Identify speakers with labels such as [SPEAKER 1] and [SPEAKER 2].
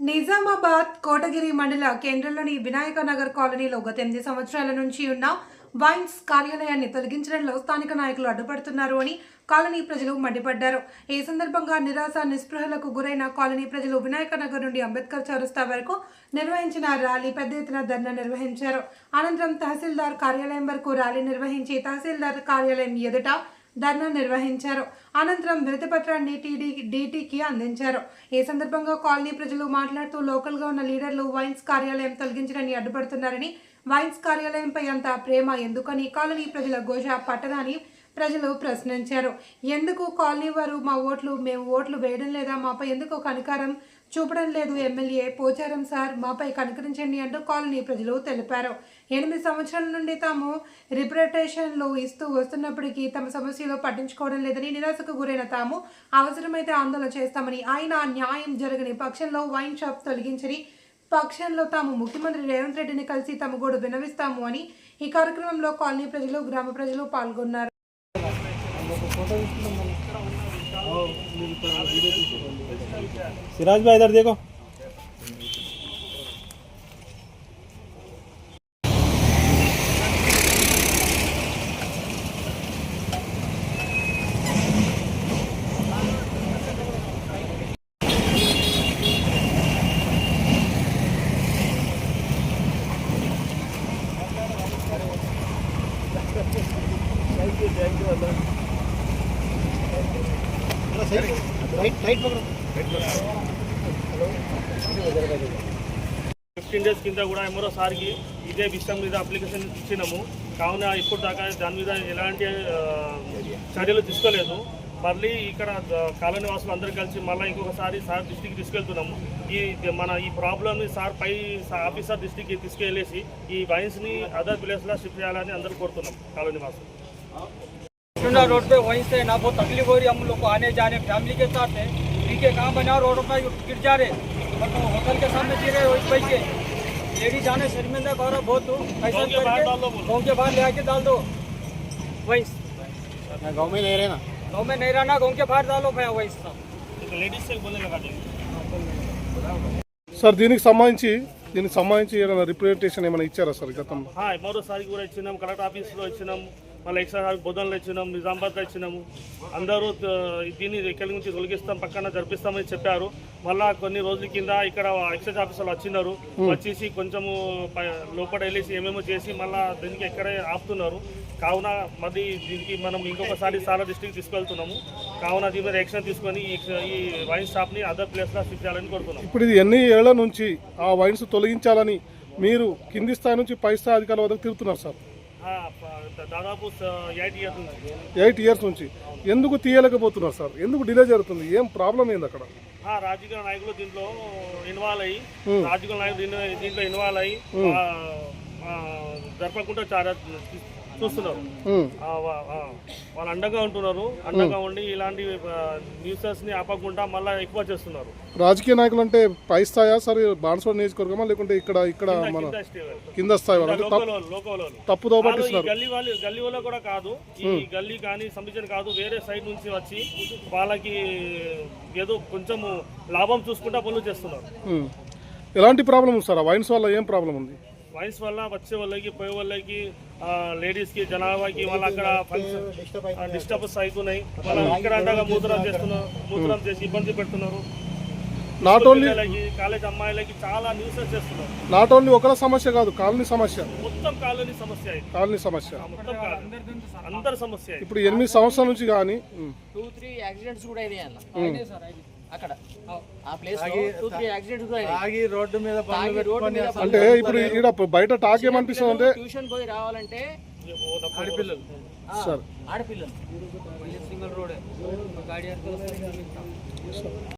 [SPEAKER 1] నిజామాబాద్ కోటగిరి మండల కేంద్రంలోని వినాయక నగర్ కాలనీలో గత ఎనిమిది సంవత్సరాల నుంచి ఉన్న వైన్స్ కార్యాలయాన్ని తొలగించడంలో స్థానిక నాయకులు అడ్డుపడుతున్నారు అని కాలనీ ప్రజలు మండిపడ్డారు. ఈ సందర్భంగా నిరాశ నిస్పృహలకు గురైన కాలనీ ప్రజలు వినాయక నగర్ నుండి అంబేద్కర్ చౌరస్తా వరకు నిర్వహించిన ర్యాలీ పెద్ద ఎత్తున ధర్నా నిర్వహించారు. అనంతరం తహసీల్దార్ కార్యాలయం వరకు ర్యాలీ నిర్వహించి తహసీల్దార్ కార్యాలయం ఎదుట ధర్నా నిర్వహించారు. అనంతరం వినతిపత్రాన్ని టీడీ డీటీకి అందించారు. ఈ సందర్భంగా కాలనీ ప్రజలు మాట్లాడుతూ లోకల్గా ఉన్న లీడర్లు వైన్స్ కార్యాలయం తొలగించడాన్ని అడ్డుపడుతున్నారని వైన్స్ కార్యాలయంపై అంత ప్రేమ ఎందుకని కాలనీ ప్రజల ఘోష పట్టదని ప్రజలు ప్రశ్నించారు. ఎందుకు కాలనీ వారు మా ఓట్లు మేము ఓట్లు వేయడం లేదా మాపై ఎందుకు కనికారం చూపడం లేదు? ఎమ్మెల్యే పోచారం సార్ మాపై కనికరించండి అంటూ కాలనీ ప్రజలు తెలిపారు. ఎనిమిది సంవత్సరాల నుండి తాము రిప్రటేషన్లు ఇస్తూ వస్తున్నప్పటికీ తమ సమస్యలు పట్టించుకోవడం లేదని నిరాశకు గురైన తాము అవసరమైతే ఆందోళన చేస్తామని ఆయన న్యాయం జరగని పక్షంలో వైన్ షాప్ తొలగించని పక్షంలో తాము ముఖ్యమంత్రి రేవంత్ రెడ్డిని కలిసి తమ గోడు వినవిస్తాము అని ఈ కార్యక్రమంలో కాలనీ ప్రజలు గ్రామ ప్రజలు పాల్గొన్నారు.
[SPEAKER 2] సిరాజ్ బాయ్ దగ్గర
[SPEAKER 3] ఫిఫ్టీన్ డేస్ కింద కూడా ఎంఆర్ఓ సార్కి ఇదే విషయం మీద అప్లికేషన్ ఇచ్చినాము. కావున ఇప్పుడు దాకా దాని మీద ఎలాంటి చర్యలు తీసుకోలేదు. మళ్ళీ ఇక్కడ కాలనీ వాసులు అందరూ కలిసి మళ్ళీ ఇంకొకసారి సార్ దృష్టికి తీసుకెళ్తున్నాము. ఈ మన ఈ ప్రాబ్లమ్ని సార్ పై ఆఫీసర్ దృష్టికి తీసుకెళ్ళేసి ఈ వైన్స్ని అదర్ ప్లేస్లో షిఫ్ట్ చేయాలని అందరూ కోరుతున్నాం కాలనీ వాసులు.
[SPEAKER 4] चुना रोड पे वहीं से ना बहुत तकलीफ हो रही है हम लोग को आने जाने फैमिली के साथ है ठीक है कहाँ बना रोड पर गिर जा रहे और तो होटल के सामने गिर रहे वही पैसे लेडी जाने शर्मिंदा गौरव बहुत हो ऐसा
[SPEAKER 3] गाँव के बाहर डाल दो
[SPEAKER 4] करके
[SPEAKER 3] बोलो।
[SPEAKER 4] गाँव के बाहर ले आके डाल दो वही
[SPEAKER 2] गाँव में नहीं रहना
[SPEAKER 4] गाँव में नहीं रहना गाँव के बाहर डालो भैया वही सब
[SPEAKER 3] లేడీస్ बोलने लगा देंगे
[SPEAKER 5] సార్ దీనికి సంబంధించి దీనికి సంబంధించి ఏమైనా రిప్రజెంటేషన్ ఏమైనా ఇచ్చారా సార్ గతంలో
[SPEAKER 3] ఎంఆర్ఓ సార్కి కూడా ఇచ్చినాం కలెక్టర్ ఆఫీస్లో ఇచ్చినాం మళ్ళీ ఎక్స్ట్రా సార్ బొద్దన్లో ఇచ్చినాం నిజామాబాద్లో ఇచ్చినాము అందరూ దీన్ని ఇక్కడి నుంచి తొలగిస్తాం పక్కన జరిపిస్తామని చెప్పారు. మళ్ళా కొన్ని రోజుల కింద ఇక్కడ ఎక్సైజ్ ఆఫీసర్లు వచ్చినారు. వచ్చేసి కొంచెము లోపల వెళ్ళేసి ఏమేమో చేసి మళ్ళా దీనికి ఎక్కడే ఆపుతున్నారు. కావున మరి దీనికి మనం ఇంకొకసారి సారా డిస్ట్రిక్ట్ తీసుకెళ్తున్నాము. కావున దీని మీద యాక్షన్ తీసుకొని ఈ వైన్ షాప్ని అదర్ ప్లేస్లో షిఫ్ట్ చేయాలని కోరుతున్నాం.
[SPEAKER 5] ఇప్పుడు ఇది ఎన్ని ఏళ్ళ నుంచి ఆ వైన్స్ తొలగించాలని మీరు కింది స్థాయి నుంచి పై స్థాయి అధికారుల వద్దకు తిరుగుతున్నారు సార్?
[SPEAKER 3] దాదాపు ఎయిట్ ఇయర్స్ నుంచి.
[SPEAKER 5] ఎయిట్ ఇయర్స్ నుంచి. ఎందుకు తీయలేకపోతున్నారు సార్? ఎందుకు డిలే జరుగుతుంది? ఏం ప్రాబ్లం ఏంది అక్కడ?
[SPEAKER 3] రాజకీయ నాయకులు దీంట్లో ఇన్వాల్వ్ అయ్యి రాజకీయ నాయకులు దీంట్లో- ఇన్వాల్వ్ అయ్యి జరపకుండా చాలా చూస్తున్నారు వాళ్ళు అండగా ఉంటున్నారు అండగా ఉండి ఇలాంటి న్యూసెస్ని ఆపకుండా మళ్ళీ ఎక్కువ చేస్తున్నారు.
[SPEAKER 5] రాజకీయ నాయకులు అంటే పై స్థాయా సార్ బాన్స్వాడ నియోజకవర్గమా లేకుంటే ఇక్కడ ఇక్కడ మన
[SPEAKER 3] కింద
[SPEAKER 5] స్థాయి
[SPEAKER 3] ఈ
[SPEAKER 5] పట్టిస్తున్నారు
[SPEAKER 3] గల్లీ వాళ్ళు గల్లీ వాళ్ళు కూడా కాదు. ఈ గల్లీ కానీ సంబంధించిన కాదు వేరే సైడ్ నుంచి వచ్చి వాళ్ళకి ఏదో కొంచెము లాభం చూసుకుంటా పనులు చేస్తున్నారు.
[SPEAKER 5] ఎలాంటి ప్రాబ్లం ఉంది సార్? ఆ వైన్స్ వల్ల ఏం ప్రాబ్లం ఉంది?
[SPEAKER 3] వైన్స్ వల్ల వచ్చే వాళ్ళకి పోయే వాళ్ళకి లేడీస్కి జనాభాకి వాళ్ళ అక్కడ డిస్టర్బెన్స్ అవుతున్నాయి వాళ్ళ ఇక్కడ అండగా మూత్రం చేస్తున్నారు మూత్రం చేసి ఇబ్బంది పెడుతున్నారు.
[SPEAKER 5] నాట్ ఓన్లీ
[SPEAKER 3] కాలేజ్ అమ్మాయిలకి చాలా న్యూసెస్ చేస్తున్నారు.
[SPEAKER 5] నాట్ ఓన్లీ ఒకల సమస్య కాదు కాలనీ సమస్య.
[SPEAKER 3] మొత్తం కాలనీ సమస్య
[SPEAKER 5] కాలనీ సమస్య.
[SPEAKER 3] మొత్తం అందరి సమస్య
[SPEAKER 5] ఇప్పుడు ఎనిమిది సంవత్సరాల నుంచి కానీ.
[SPEAKER 6] టూ త్రీ యాక్సిడెంట్స్ కూడా అయినాయి అన్న. అక్కడ. ఆ ప్లేస్
[SPEAKER 2] ఆగి రోడ్డు మీద
[SPEAKER 5] అంటే ఇప్పుడు ఇక్కడ బయట టాక్ ఏమనిపిస్తుంది అంటే
[SPEAKER 6] ట్యూషన్ పోయి రావాలంటే
[SPEAKER 3] ఆడపిల్లలు.
[SPEAKER 5] సార్.
[SPEAKER 6] ఆడపిల్లలు.
[SPEAKER 4] Single road